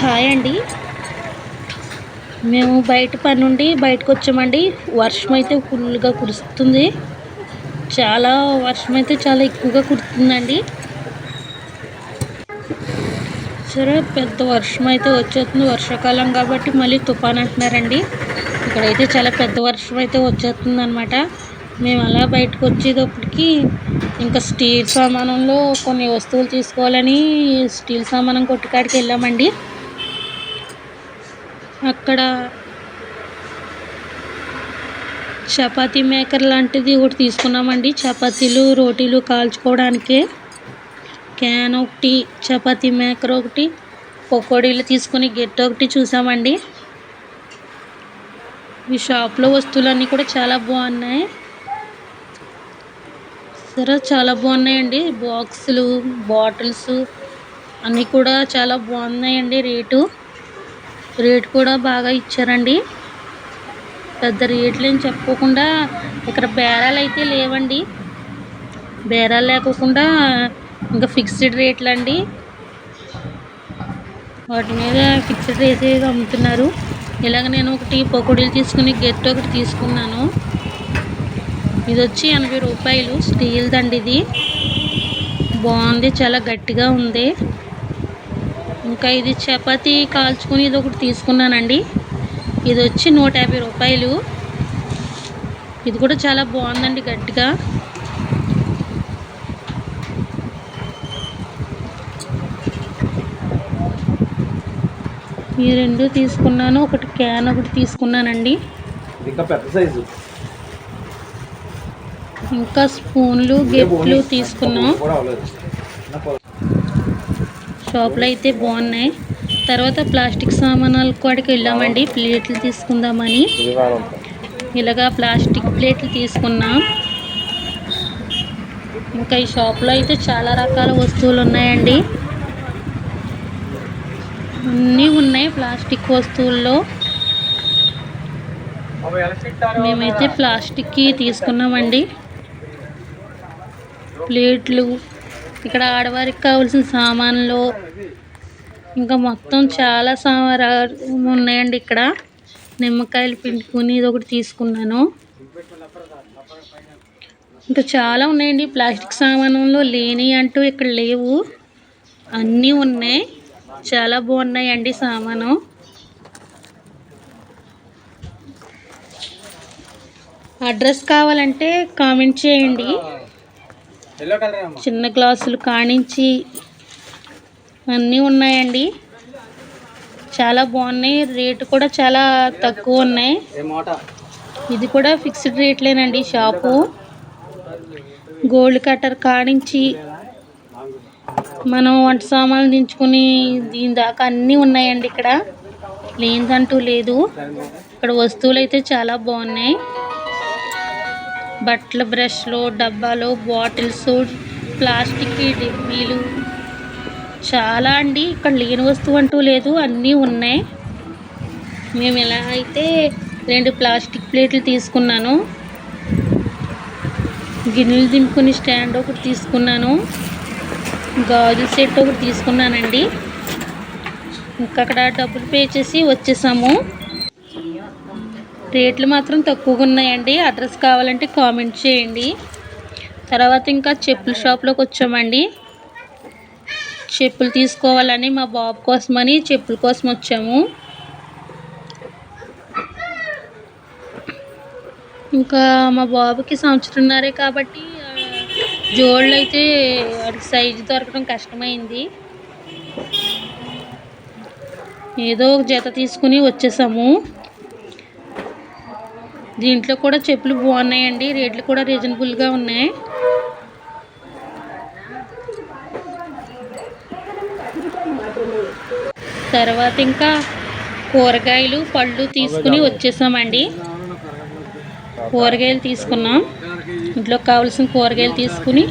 Hi అండి. మేము బయట పని నుండి బయటకు వచ్చామండి. వర్షం అయితే ఫుల్గా కురుస్తుంది. చాలా వర్షం అయితే చాలా ఎక్కువగా కురుతుందండి. సరే పెద్ద వర్షం అయితే వచ్చేస్తుంది. వర్షాకాలం కాబట్టి మళ్ళీ తుఫాన్ అంటున్నారండి. ఇక్కడైతే చాలా పెద్ద వర్షం అయితే వచ్చేస్తుంది అనమాట మేము అలా బయటకు వచ్చేటప్పటికి ఇంకా స్టీల్ సామానంలో కొన్ని వస్తువులు తీసుకోవాలని స్టీల్ సామానం కొట్టుకాడికి వెళ్ళామండి. అక్కడ చపాతీ మేకర్ లాంటిది ఒకటి తీసుకున్నామండి. చపాతీలు రోటీలు కాల్చుకోవడానికి. క్యాన్ ఒకటి చపాతీ మేకర్ ఒకటి పకోడీలు తీసుకుని గెట్ ఒకటి చూసామండి. ఈ షాప్లో వస్తువులన్నీ కూడా చాలా బాగున్నాయి. సరే చాలా బాగున్నాయండి. బాక్సులు బాటిల్స్ అన్నీ కూడా చాలా బాగున్నాయండి రేటు. రేట్ కూడా బాగా ఇచ్చారండి. పెద్ద రేట్లు ఏం చెప్పుకోకుండా ఇక్కడ బేరాలు అయితే లేవండి. బేరాలు లేకోకుండా ఇంకా ఫిక్స్డ్ రేట్లు అండి వాటి మీద ఫిక్స్డ్ రేట్ అమ్ముతున్నారు. ఇలాగ నేను ఒకటి పకోడీలు తీసుకుని గెట్ ఒకటి తీసుకున్నాను. ఇది వచ్చి ఎనభై రూపాయలు. స్టీల్ దండి ఇది. బాగుంది చాలా గట్టిగా ఉంది. ఇంకా ఇది చపాతీ కాల్చుకుని ఇది ఒకటి తీసుకున్నానండి. ఇది వచ్చి నూట యాభై రూపాయలు. ఇది కూడా చాలా బాగుందండి గట్టిగా. ఈ రెండు తీసుకున్నాను ఒకటి క్యాన్ ఒకటి తీసుకున్నానండి. ఇంకా పెద్ద సైజు. ఇంకా స్పూన్లు గెట్లు తీసుకున్నాం. షాప్లో అయితే బాగున్నాయి. తర్వాత ప్లాస్టిక్ సామానాల కాడికి వెళ్ళామండి. ప్లేట్లు తీసుకుందామని. ఇలాగా ప్లాస్టిక్ ప్లేట్లు తీసుకున్నాం. ఇంకా ఈ షాప్లో అయితే చాలా రకాల వస్తువులు ఉన్నాయండి. అన్నీ ఉన్నాయి ప్లాస్టిక్ వస్తువుల్లో. మేమైతే ప్లాస్టిక్కి తీసుకున్నామండి. ప్లేట్లు ఇక్కడ ఆడవారికి కావాల్సిన సామాన్లు. ఇంకా మొత్తం చాలా సామాన్లు ఉన్నాయండి ఇక్కడ. నిమ్మకాయలు పిండుకుని ఇది ఒకటి తీసుకున్నాను. ఇంకా చాలా ఉన్నాయండి. ప్లాస్టిక్ సామానంలో లేని అంటూ ఇక్కడ లేవు. అన్నీ ఉన్నాయి. చాలా బాగున్నాయండి సామాను. అడ్రస్ కావాలంటే కామెంట్ చేయండి. చిన్న గ్లాసులు కానించి అన్నీ ఉన్నాయండి. చాలా బాగున్నాయి. రేటు కూడా చాలా తక్కువ ఉన్నాయి. ఇది కూడా ఫిక్స్డ్ రేట్లేనండి షాపు. గోల్డ్ కట్టర్ కానించి మనం వంట సామాన్లు దించుకుని దీని దాకా అన్నీ ఉన్నాయండి ఇక్కడ. లేనిదంటూ లేదు. ఇక్కడ వస్తువులు అయితే చాలా బాగున్నాయి. బట్టల బ్రష్లు డబ్బాలు బాటిల్స్ ప్లాస్టిక్ డిబ్బీలు. చాలా అండి. ఇక్కడ లేని వస్తువు అంటూ లేదు. అన్నీ ఉన్నాయి. మేము ఇలా అయితే రెండు ప్లాస్టిక్ ప్లేట్లు తీసుకున్నాను. గిన్నెలు దింపుకుని స్టాండ్ ఒకటి తీసుకున్నాను. గాజు సెట్ ఒకటి తీసుకున్నానండి. ఇంకా అక్కడ డబ్బులు పే చేసి వచ్చేసాము. రేట్లు మాత్రం తక్కువగా ఉన్నాయండి. అడ్రస్ కావాలంటే కామెంట్ చేయండి. తర్వాత ఇంకా చెప్పుల షాప్లోకి వచ్చామండి. చెప్పులు తీసుకోవాలని మా బాబు కోసమని చెప్పుల కోసం వచ్చాము. ఇంకా మా బాబుకి సంవత్సరంన్నరే కాబట్టి జోళ్ళు అయితే వాడికి సైజు దొరకడం కష్టమైంది. ఏదో ఒక జత తీసుకుని వచ్చేసాము. దీంట్లో కూడా చెప్పులు బాగున్నాయండి. రేట్లు కూడా రీజనబుల్గా ఉన్నాయి. తర్వాత ఇంకా కూరగాయలు పళ్ళు తీసుకుని వచ్చేసామండి. కూరగాయలు తీసుకున్నాం. ఇంట్లో కావాల్సిన కూరగాయలు తీసుకుని